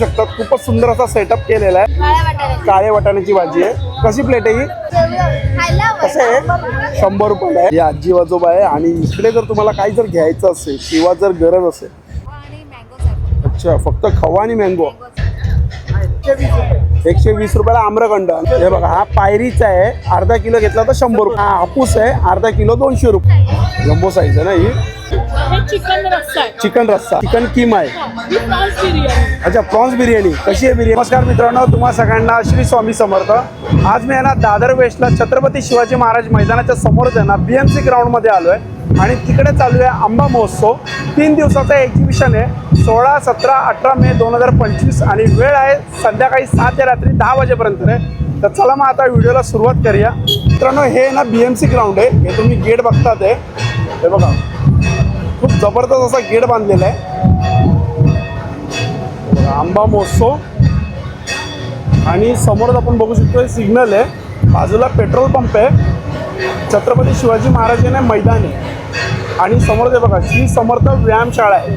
शकतात खूपच सुंदर असा सेटअप केलेला आहे. काळे वाटाण्याची. भाजी आहे. कशी प्लेट आहे ही? कसं आहे? शंभर रुपयाला आहे. ही आजी आजोबा आहे आणि इकडे जर तुम्हाला काही जर घ्यायचं असेल किंवा जर गरज असेल. अच्छा फक्त खवा आणि मँगो एकशे वीस रुपयाला आम्रखंड. हे बघा हा पायरीचा आहे. अर्धा किलो घेतला तर शंभर रुपये. हा हापूस आहे. अर्धा किलो दोनशे रुपये. जम्बो साईज आहे ना हे? चिकन रस्सा चिकन रस्सा. चिकन किमा आहे. अच्छा प्रॉन्स बिर्याणी. कशी आहे बिर्याणी? नमस्कार मित्रांनो तुम्हा सगळ्यांना श्री स्वामी समर्थ. आज मी आहे ना दादर वेस्टला छत्रपती शिवाजी महाराज मैदानाच्या समोरच आहे ना बी एम सी ग्राउंडमध्ये आलो आहे आणि तिकडे चालू आहे आंबा महोत्सव. तीन दिवसाचं एक्झिबिशन आहे. सोळा सतरा अठरा मे दोन हजार पंचवीस. आणि वेळ आहे संध्याकाळी सात ते रात्री दहा वाजेपर्यंत आहे. तर चला मग आता व्हिडिओला सुरुवात करूया. मित्रांनो हे ना बी एम सी ग्राउंड आहे. हे तुम्ही गेट बघतात आहे हे बघा. खूप जबरदस्त असा गेट बांधलेला आहे. आंबा महोत्सव. आणि समोरच आपण बघू शकतो सिग्नल आहे. बाजूला पेट्रोल पंप आहे. छत्रपती शिवाजी महाराजांना मैदान. आहे आणि समोर ते बघा श्री समर्थ व्यायामशाळा आहे.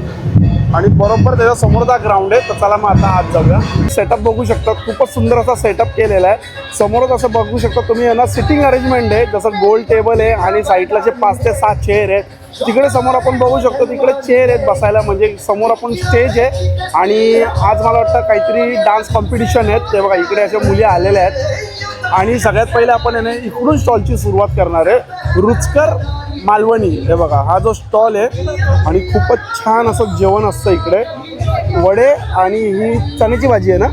आणि बरोबर त्याच्या समोरचा ग्राउंड आहे. तर चला मग आता आत जाऊया. सेटअप बघू शकता. खूपच सुंदर असा सेटअप केलेला आहे. समोरच असं बघू शकता तुम्ही यांना सिटिंग अरेंजमेंट आहे. जसं गोल टेबल आहे आणि साईडला जे पाच ते सात चेअर आहेत. तिकडे समोर आपण बघू शकतो तिकडे चेअर आहेत बसायला म्हणजे समोर आपण स्टेज आहे. आणि आज मला वाटतं काहीतरी डान्स कॉम्पिटिशन आहेत. ते बघा इकडे अशा मुली आलेल्या आहेत. आणि सगळ्यात पहिले आपण याने इकडून स्टॉलची सुरुवात करणार आहे. रुचकर मालवणी हे बघा हा जो स्टॉल आहे आणि खूपच छान असं जेवण असतं इकडे. वडे आणि ही चण्याची भाजी आहे ना?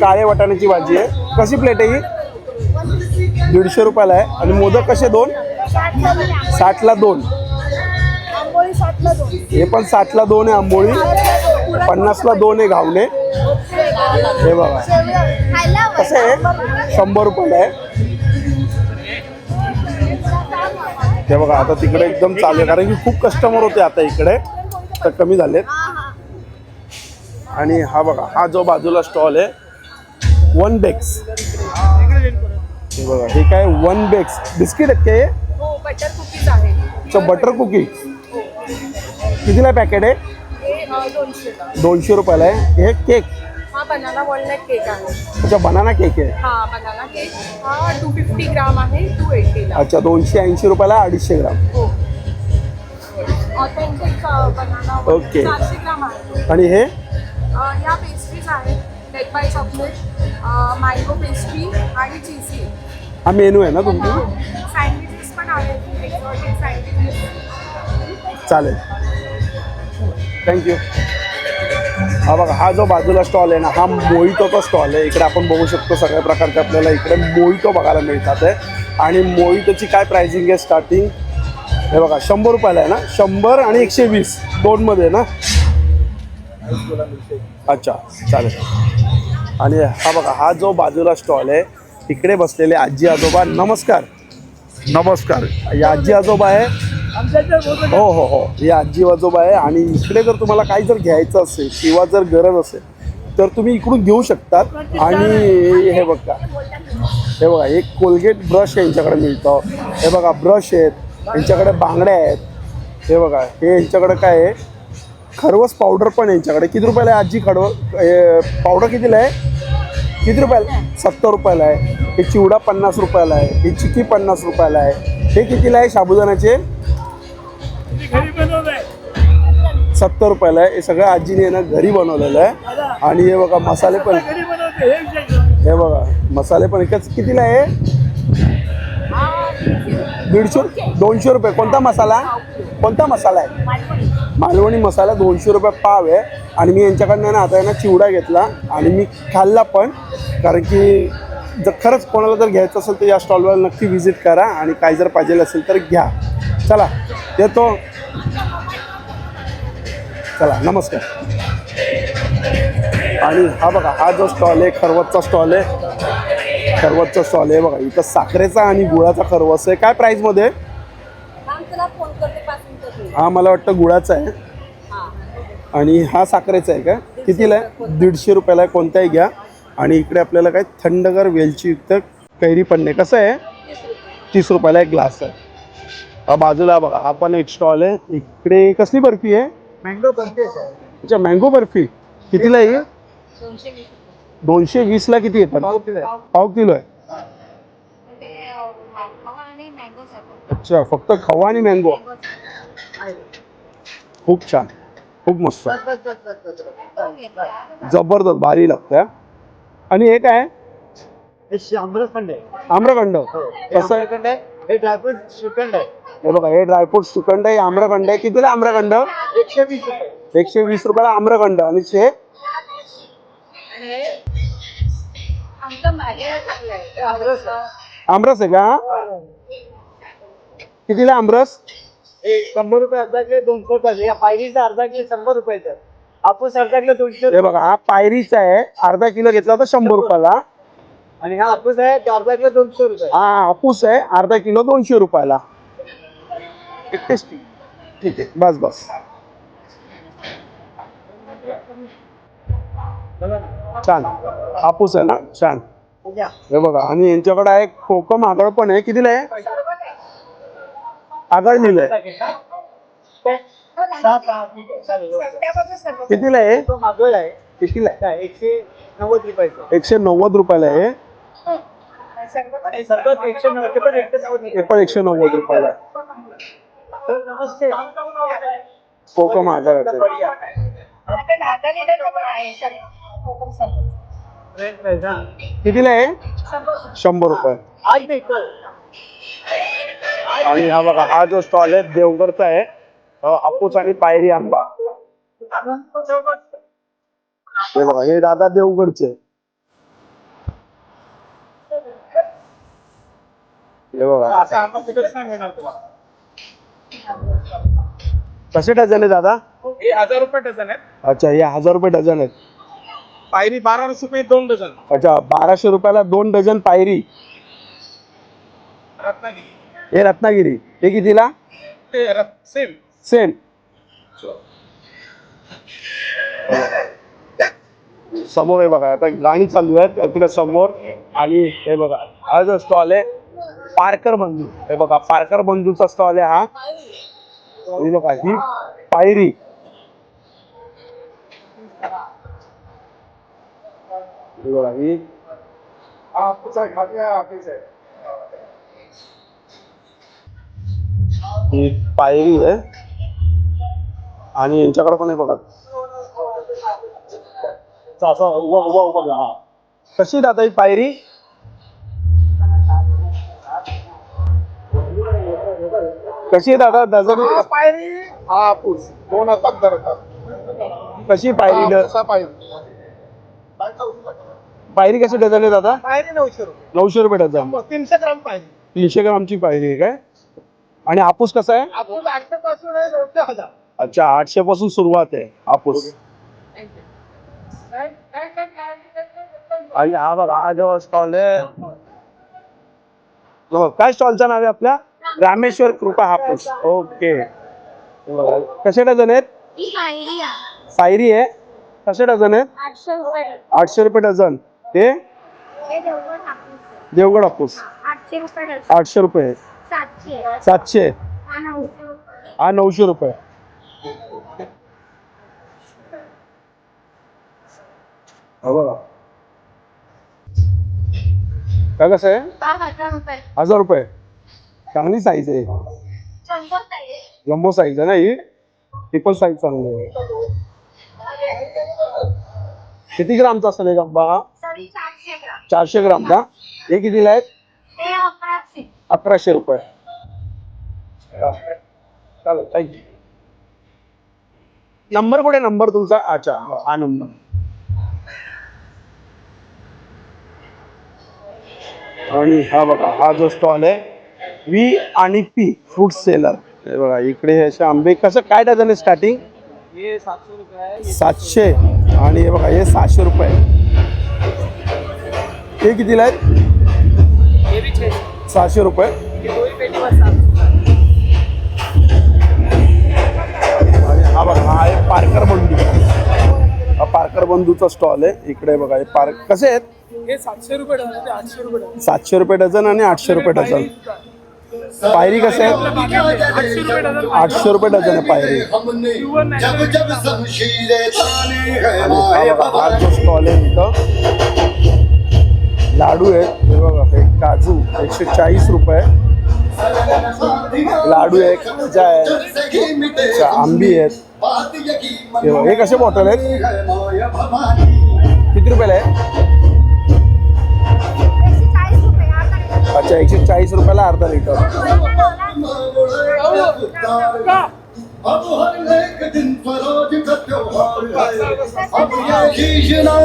काळे वाटाण्याची भाजी आहे. कशी प्लेट आहे ही? दीडशे रुपयाला आहे. आणि मोदक कसे दोन? साठला दोन. हे पण साठला दोन आहे आंबोळी. पन्नासला दोन आहे घावणे. हे बघा. कसं आहे? शंभर रुपयाला आहे. हे बघा आता तिकडे एकदम चालू आहे. कारण की खूप कस्टमर होते आता इकडे. तर कमी झालेत. आणि हा बघा हा जो बाजूला स्टॉल आहे वन बेक्स हे बघा हे काय वन बेक्स बिस्किट आहेत का हे? हो बटर कुकीज आहे बटर कुकी कितीला पॅकेट आहे? हे दोनशेला दोनशे रुपयाला आहे. हे केक हा बनाना वॉलनट केक आहे. अच्छा बनाना केक आहे. हा बनाना केक हा टू फिफ्टी ग्राम आहे टू एटीला अच्छा दोनशे ऐंशी रुपयाला अडीचशे ग्राम हो. Authentic banana Okay. चारशे ग्राम आहे. आणि हे? अ, ह्या पेस्ट्रीज आहेत. Date by chocolate mango pastry आणि चीजी हा मेनू आहे ना तुमचा? सँडविचेस पण आहेत. एक्झॉटिक सँडविचेस चालेल. थँक्यू हा बघा हा जो बाजूला स्टॉल आहे ना हा मोहितोचा स्टॉल आहे. इकडे आपण बघू शकतो सगळ्या प्रकारचे आपल्याला इकडे मोहितो बघायला मिळतात आहे. आणि मोहितोची काय प्राइसिंग आहे स्टार्टिंग हे बघा शंभर रुपयाला आहे ना? शंभर आणि एकशे वीस. दोनमध्ये ना? अच्छा चालेल. आणि हा बघा हा जो बाजूला स्टॉल आहे इकडे बसलेले आजी आजोबा नमस्कार. नमस्कार. या आजी आजोबा आहे. हो हो हो. हे आजी आजोबा आहे आणि इकडे जर तुम्हाला काही जर घ्यायचं असेल किंवा जर गरज असेल तर तुम्ही इकडून घेऊ शकतात. आणि हे बघा. हे बघा एक कोलगेट ब्रश यांच्याकडे मिळतं. हे बघा ब्रश आहेत. यांच्याकडे बांगड्या आहेत. हे बघा हे यांच्याकडे काय आहे? खरवस पावडर पण यांच्याकडे. किती रुपयाला आहे आजी खडव पावडर कितीला आहे? किती रुपयाला? सत्तर रुपयाला आहे. हे चिवडा पन्नास रुपयाला आहे. हे चिकी पन्नास रुपयाला आहे. हे कितीला आहे? साबुदाण्याचे सत्तर रुपयाला आहे. हे सगळं आजीने ना घरी बनवलेलं आहे. आणि हे बघा मसाले पण हे बघा मसाले पण एकच कितीला आहे? दीडशे दोनशे रुपये. कोणता मसाला? कोणता मसाला आहे? मालवणी मसाला दोनशे रुपये पाव आहे. आणि मी यांच्याकडनं ना आता यांना चिवडा घेतला. आणि मी खाल्ला पण. कारण की जर खरंच कोणाला जर घ्यायचं असेल तर या स्टॉलवर नक्की व्हिजिट करा. आणि काय जर पाहिजे असेल तर घ्या. चला येतो चला नमस्कार. आणि हा बघा हा जो स्टॉल आहे खरवतचा स्टॉल आहे. खरवतचा स्टॉल आहे बघा इथं साखरेचा आणि गुळाचा खरवस आहे. काय प्राईजमध्ये हा मला वाटतं गुळाचा आहे. आणि हा साखरेचा आहे का? कितीला आहे? दीडशे रुपयाला आहे कोणताही घ्या. आणि इकडे आपल्याला काय? थंडगार वेलचीयुक्त कैरी पन्ने. कसं आहे? तीस रुपयाला एक ग्लास आहे. हा बाजूला बघा हा पण एक स्टॉल आहे. इकडे कसली बर्फी आहे? मँगो बर्फी आहे अच्छा मँगो बर्फी. कितीला आहे? दोनशे वीस दोनशे वीसला किती येतात पाव किलो आहे. अच्छा फक्त खवा आणि मँगो खूप छान. खूप मस्त. जबरदस्त भारी लागतं आणि हे काय? आम्रखंड आहे. आम्रखंड. कसं आहे? आम्रखंड आहे. हे ड्रायफ्रूट श्रीखंड आहे. हे बघा हे ड्रायफ्रूट सुकंड आहे आम्रखंड आहे. कितीला आम्रखंड? एकशे वीस रुपये. एकशे वीस रुपयाला आम्रखंड. आणि आमचं मागे आमरस आहे. आमरस आहे का? कितीला आमरस? हे शंभर रुपये अर्धा किलो दोनशे रुपये या पायरीचा अर्धा किलो शंभर रुपयाचं हापूस अर्धा किलो दोनशे हे बघा हा पायरीचा आहे अर्धा किलो घेतला होता शंभर रुपयाला. आणि हा हापूस आहे तो अर्धा किलो दोनशे रुपये. हा हापूस आहे अर्धा किलो दोनशे रुपयाला. टेस्टी ठीक आहे. बस बस. छान. हापूस आहे ना? छान. हे बघा आणि यांच्याकडे आहे कोकम आगळ पण आहे. कितीला आहे? आगळ लिहिलंय कितीला आहे? तो कितीला आहे? काय, एकशे नव्वद रुपयाचं एकशे नव्वद रुपयाला आहे. एकशे नव्वद पण एकशे नव्वद हे पण एकशे नव्वद रुपयाला आहे. तर कोकम कितीला आहे? शंभर रुपये. आणि हा बघा हा जो स्टॉल आहे देवगडचा आहे. अ, हापूस आणि पायरी आंबा. हे बघा हे दादा देवगडचे हे बघा. कसे डझन आहे दादा? हे हजार रुपये डझन आहेत. अच्छा हे हजार रुपये डझन आहेत. पायरी बारा रुपये दोन डझन. अच्छा बाराशे रुपयाला दोन डझन पायरी. रत्नागिरी हे रत्नागिरी. हे कितीला सेम. सेम. समोर आहे बघा आता गाणी चालू आहेत तुला समोर. आणि हे बघा हा जो स्टॉल आहे पारकर बंधू. हे बघा पारकर बंधूचा स्टॉल आहे हा. हे बघा ही पायरी. हे बघा ही. ही पायरी आहे. आणि यांच्याकडे पण आहे बघा. असं उभं उभं उभं बघा, हा. कशी दादा ही पायरी? कशी आहे दादा? डझन पायरी. हा हापूस दोन हातात धरतात. कशी पायरी? ड- तसा पायरी. पायरी कशी डझन आहे दादा? पायरी नऊशे रुपये. नऊशे रुपये डझन. तीनशे ग्राम पायरी. तीनशे ग्रामची पायरी आहे काय? आणि हापूस कसा आहे? आपण आठशे पासून आहे दोनशे हजार. अच्छा आठशे पासून सुरुवात आहे हापूस. आणि हा बघा हा जो स्टॉल आहे. बघा, काय स्टॉलचं नाव आहे आपल्या? रामेश्वर कृपा हापूस. ओके. कसे डझन आहेत? ही पायरी पायरी आहे. कसे डझन आहेत? आठशे रुपये. आठशे रुपये डझन. ते हे देवगड हापूस देवगड हापूस. आठशे रुपये. आठशे रुपये. सातशे. सातशे? हा नऊशे रुपये. काय कसं आहे? हजार रुपये. चांगली साईज आहे. जम्बो साईज आहे. ना ही? ही पण साईज चांगली आहे. किती ग्रामचा असेल एक आंबा चारशे ग्राम. का? हे कितीला आहेत? ते अकराशे रुपये. चालेल थँक्यू नंबर कुठे? नंबर तुमचा? अच्छा हा नंबर. आणि हा बघा हा जो स्टॉल आहे व्ही आणि पी फ्रूट सेलर हे बघा इकडे हे असे आंबे. कसं काय डझन आहे स्टार्टिंग हे सातशे रुपये आहे सातशे. आणि हे बघा हे सहाशे रुपये. हे कितीला आहेत? छे सहाशे रुपये. हे आणि हा बघा हा आहे पारकर बंधू. हा पारकर बंधूचा स्टॉल आहे. इकडे बघा हे पार्क कसे आहेत? हे सातशे रुपये सातशे रुपये डझन आणि आठशे रुपये डझन. पायरी कसे आहेत? आठशे रुपये डझन आहे पायरी. हैं जो स्टॉल आहे लाडू आहेत. हे बघा एक काजू एकशे चाळीस रुपये. लाडू आहे खाजा आहे आंबी आहेत. हे बघा, कसे बॉटल आहेत? किती रुपयाला आहे? अच्छा एकशे चाळीस रुपयाला अर्धा लिटर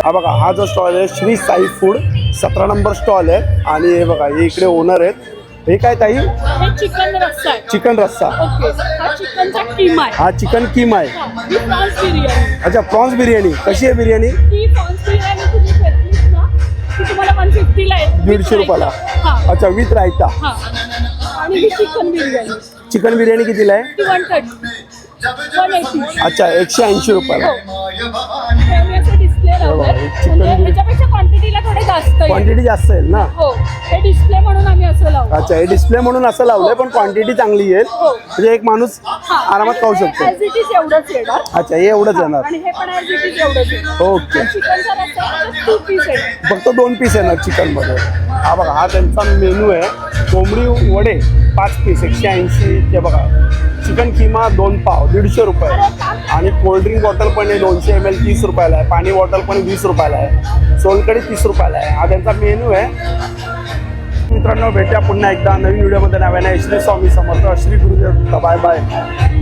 हा बघा हा जो स्टॉल आहे श्री साई फूड सतरा नंबर स्टॉल आहे. आणि हे बघा हे इकडे ओनर आहेत. हे काय ताई? हे चिकन रस्सा आहे. चिकन रस्सा. ओके. हा चिकनचा किमा आहे. हा चिकन किमा आहे. हा, ही प्रॉन्स बिर्याणी अच्छा प्रॉन्स बिर्याणी. कशी आहे बिर्याणी? ही प्रॉन्स बिर्याणी तुम्ही घेतलीस ना ती तुम्हाला वन फिफ्टीला आहे with दीडशे रुपयाला. हा. अच्छा विथ रायता. हा. आणि ही चिकन बिर्याणी. चिकन बिर्याणी कितीला आहे? ती अच्छा एकशे ऐंशी रुपयाला. असं डिस्प्ले हे लावलंय म्हणजे बिर्याणी. ह्याच्यापेक्षा क्वांटिटीला थोडे जास्त आहे. क्वांटिटी जास्त येईल ना? हो हे डिस्प्ले म्हणून आम्ही असं लावतो अच्छा हे डिस्प्ले म्हणून असं लावलंय पण क्वांटिटी चांगली येईल. म्हणजे एक माणूस आरामात खाऊ शकतो. ॲज इट इज एवढंच येणार. अच्छा हे एवढंच येणार. आणि हे पण ॲज इट इज एवढंच येणार. ओके. चिकनचा रस्सा टू पीस आहे. फक्त दोन पीस येणार चिकनमध्ये हा बघा हा त्यांचा मेनू आहे. कोंबडी वडे पाच पीस एकशे ऐंशी. ते बघा चिकन किमा दोन पाव दीडशे रुपये. आणि कोल्ड्रिंक बॉटल पण आहे दोनशे एम एल तीस रुपयाला आहे. पाणी बॉटल पण वीस रुपयाला आहे. सोलकडी तीस रुपयाला आहे. हा त्यांचा मेनू आहे. मित्रांनो भेटूया पुन्हा एकदा नवीन व्हिडिओमध्ये नव्याने. श्री स्वामी समर्थ. श्री गुरुदेव. Bye bye.